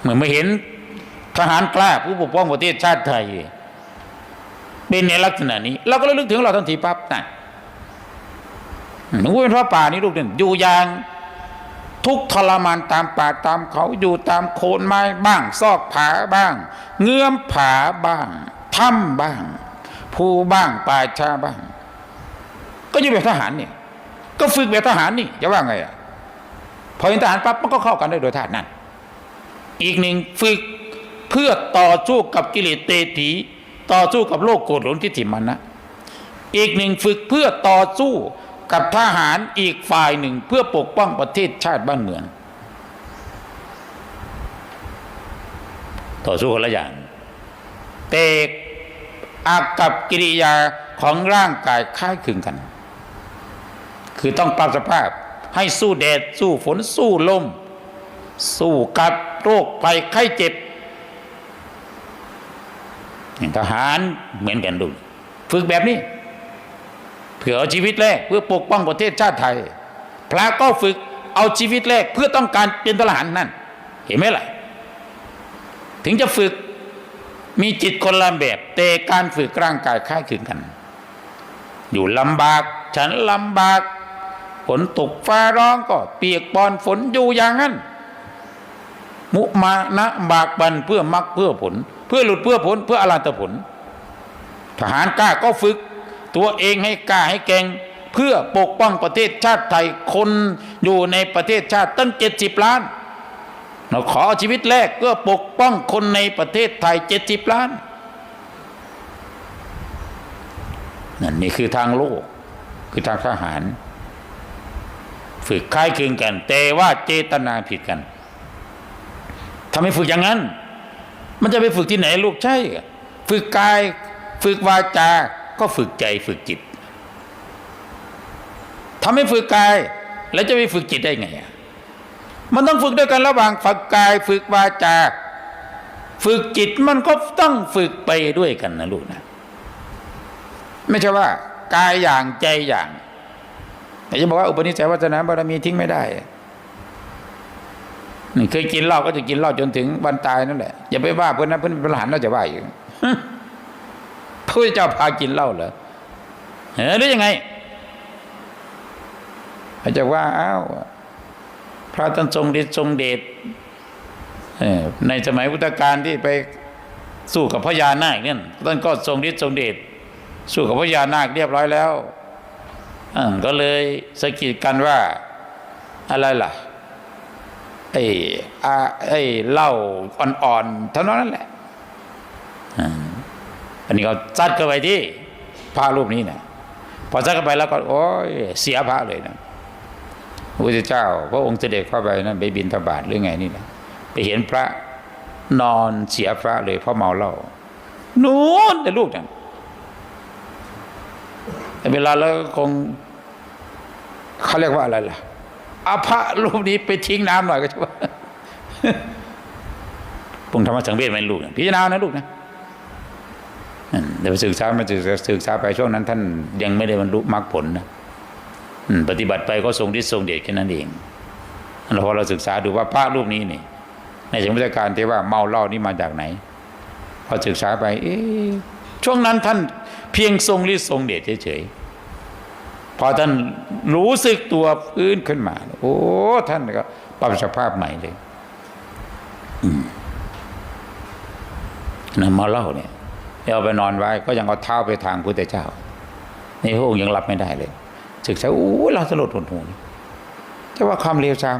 เหมือนม่เห็นทหารกล้าผู้ปกป้องประเทศชาติไทย เป็นในลักษณะนี้ เราก็ระลึกถึงเราทันทีปั๊บนะหนูเป็นพระป่านี่ลูกเนี่ยอยู่อย่างทุกทรมานตามป่าตามเขาอยู่ตามโคนไม้บ้าง ซอกผาบ้าง เงื้อมผาบ้างถ้ำบ้างภูบ้างป่าชาบ้าง ก็อยู่แบบทหารนี่ก็ฝึกแบบทหารนี่จะว่าไงอะพอเป็นทหารปั๊บมันก็เข้ากันได้โดยธาตุนั่น อีกหนึ่งฝึกเพื่อต่อสู้กับกิเลสเตถีต่อสู้กับโลกโกรธหลงทิฏฐิมันนะ อีกหนึ่งฝึกเพื่อต่อสู้กับทหารอีกฝ่ายหนึ่งเพื่อปกป้องประเทศชาติบ้านเมือง ต่อสู้คนละอย่าง แต่อากับกิริยาของร่างกายคล้ายคลึงกัน คือต้องปรับสภาพให้สู้แดดสู้ฝนสู้ลม สู้กับ โรคภัยไข้เจ็บทหารเหมือนกันดูฝึกแบบนี้ เพื่อเอาชีวิตแรกเพื่อปกป้องประเทศชาติไทย พระก็ฝึกเอาชีวิตแรกเพื่อต้องการเป็นทหารนั่น เห็นไหมล่ะ ถึงจะฝึกมีจิตคนละแบบแต่การฝึกร่างกายคล้ายคลึงกัน อยู่ลำบาก ฉันลำบากฝนตกฟ้าร้องก็เปียกปอนฝนอยู่อย่างนั้น มุมานะบากบันเพื่อมักเพื่อผล เพื่อหลุดเพื่อผลเพื่ออรันตผล ทหารกล้าก็ฝึก ตัวเองให้กล้าให้แกร่งเพื่อปกป้องประเทศชาติไทยคนอยู่ในประเทศชาติตั้งเจ็ดสิบล้าน เราขอชีวิตแรกเพื่อปกป้องคนในประเทศไทยเจ็ดสิบล้านนั่นนี่คือทางโลกคือทางทหาร ฝึกคล้ายคลึงกัน แต่ว่าเจตนาผิดกัน ทำให้ฝึกอย่างนั้น มันจะไปฝึกที่ไหนลูกใช่ ฝึกกาย ฝึกวาจา ก็ฝึกใจฝึกจิตทำให้ฝึกกาย แล้วจะไปฝึกจิตได้ไงอะมันต้องฝึกด้วยกันระหว่างฝึกกาย ฝึกวาจา ฝึกจิตมันก็ต้องฝึกไปด้วยกันนะลูกนะไม่ใช่ว่ากายอย่างใจอย่างแต่จะบอกว่าอุปนิสัยวัฒนาบารมีทิ้งไม่ได้ เคยกินเหล้าก็จะกินเหล้าจนถึงวันตายนั่นแหละอย่าไปว่าเพื่อนนะเพื่อนเป็นพระหันเราจะว่าอยู่พระพุทธเจ้าพากินเหล้าเหรอเฮ้ยหรือยังไงอาจจะว่าอ้าวพระท่านทรงฤทธิ์ทรงเดชในสมัยพุทธกาลที่ไปสู้กับพญานาคเนี่ยท่านก็ทรงฤทธิ์ทรงเดชสู้กับพญานาคเรียบร้อยแล้วอก็เลยสะกิดกันว่าอะไรล่ะ ไอ้อไอ้เหล้าอ่อนๆเท่านั้นแหละอันนี้เขาซัดเข้าไปที่พระรูปนี้นะพอซัดเข้าไปแล้วก็โอ้ยเสียพระเลยนะพระพุทธเจ้า พระองค์เสด็จเข้าไปนั่นไปบินทบาทหรือไงนี่นะไปเห็นพระนอนเสียพระเลยเพราะเมาเหล้านู้นแต่ลูกนั่นแต่เวลาแล้วคงเขาเรียกว่าอะไรล่ะ เอาพระรูปนี้ไปทิ้งน้ำหน่อยก็จะว่าปรุงธรรมะสังเวชไหมลูกนะพิจารณานะลูกนะอืมเดี๋ยวไปศึกษามาศึกษาศึกษาไปช่วงนั้น ท่านยังไม่ได้บรรลุมรรคผลนะอืมปฏิบัติไปก็ทรงฤทธิ์ทรงเดชแค่นั้นเองแล้วพอเราศึกษาดูว่าพระรูปนี้นี่ ในสมัยการที่ว่าเมาเหล้านี่มาจากไหน พอศึกษาไป เอ๊ะช่วงนั้นท่านเพียงทรงฤทธิ์ทรงเดชเฉยๆ พอท่านรู้สึกตัวพื้นขึ้นมา โอ้ท่านก็ปรับสภาพใหม่เลยนะมาเล่าเนี่ยเอาไปนอนไว้ก็ยังเอาเท้าไปทางพุทธเจ้าในพระองยังรับไม่ได้เลยศึกษาโอ้เราสลดหดหูแต่ว่าความเลวทราม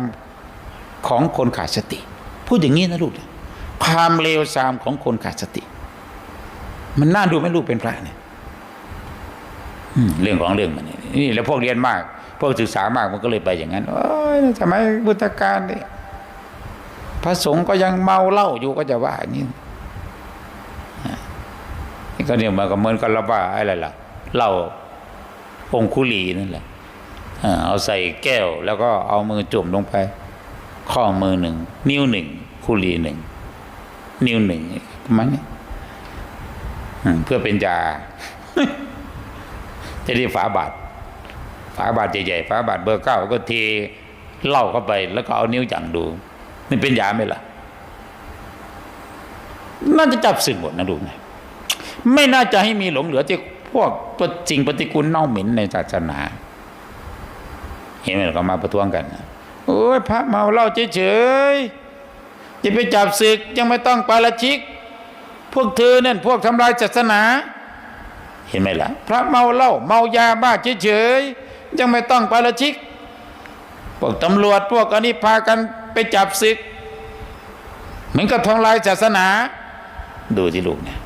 ของคนขาดสติ พูดอย่างนี้นะลูกความเลวทรามของคนขาดสติ มันน่าดูไหมลูกเป็นพระเนี่ย เรื่องของเรื่องมันนี่แล้วพวกเรียนมาก พวกศึกษามากมันก็เลยไปอย่างนั้นโอ้ยสมัยพุทธกาลนี่พระสงฆ์ก็ยังเมาเหล้าอยู่ก็จะว่าอย่างนี้อะนี่ก็เนี่ยมันก็เหมือนกับเราว่าอะไรล่ะเหล้าองคุลีนั่นแหละเอาใส่แก้ว แล้วก็เอามือจุ่มลงไป ข้อมือหนึ่งนิ้วหนึ่งคุลีหนึ่งนิ้วหนึ่งประมันนี้เพื่อเป็นยา จะที่ฝาบาทฝาบาทใหญ่ๆฝาบาทเบอร์เก้าก็เทเหล้าเข้าไป แล้วก็เอานิ้วจังดูนี่เป็นยาไหมล่ะน่าจะจับสึกหมดนะลูกนะไม่น่าจะให้มีหลงเหลือที่พวกตัวจริงปฏิกูลเน่าเหม็นในศาสนา เห็นไหมเราก็มาประท้วงกันโอ้ยพระเมาเหล้าเฉยๆจะไปจับศึกยังไม่ต้องปาราชิก พวกเธอเนี่ยพวกทำลายศาสนา เห็นไหมล่ะ พระเมาเหล้าเมายาบ้าเฉยๆยังไม่ต้องปาราชิกพวกตำรวจพวกอันนี้พากันไปจับศึก เหมือนกับทำลายศาสนา ดูที่ลูกเนี่ย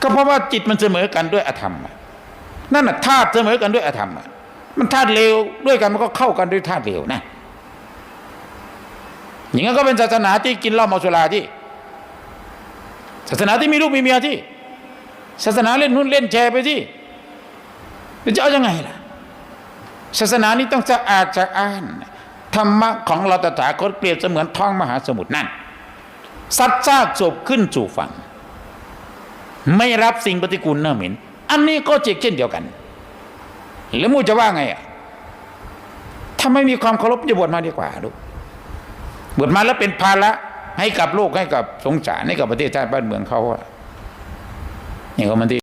ก็เพราะว่าจิตมันเสมอกันด้วยอธรรมอะนั่นน่ะธาตุเสมอกันด้วยอธรรมอะมันธาตุเลวด้วยกันมันก็เข้ากันด้วยธาตุเลวนะอย่างนั้นก็เป็นศาสนาที่กินเหล้าเมาสุราที่ศาสนาที่มีลูกมีเมียที่ ศาสนาเล่นหุ้นเล่นแชร์ไปที่จะเอายังไงล่ะ ศาสนานี้ต้องสะอาดสะอ้าน ธรรมะของเราตถาคตเปรียบเสมือนท้องมหาสมุทรนั่นสัตว์ซากศพขึ้นสู่ฝั่ง ไม่รับสิ่งปฏิกูลเน่าเหม็น อันนี้ก็เช่นเดียวกัน แล้วมูจะว่าไงอะถ้าไม่มีความเคารพจะบวชมาดีกว่าลูกบวชมาแล้วเป็นภาระ ให้กับโลกให้กับสงสารให้กับประเทศชาติบ้านเมืองเขาอะนี่ก็มันที่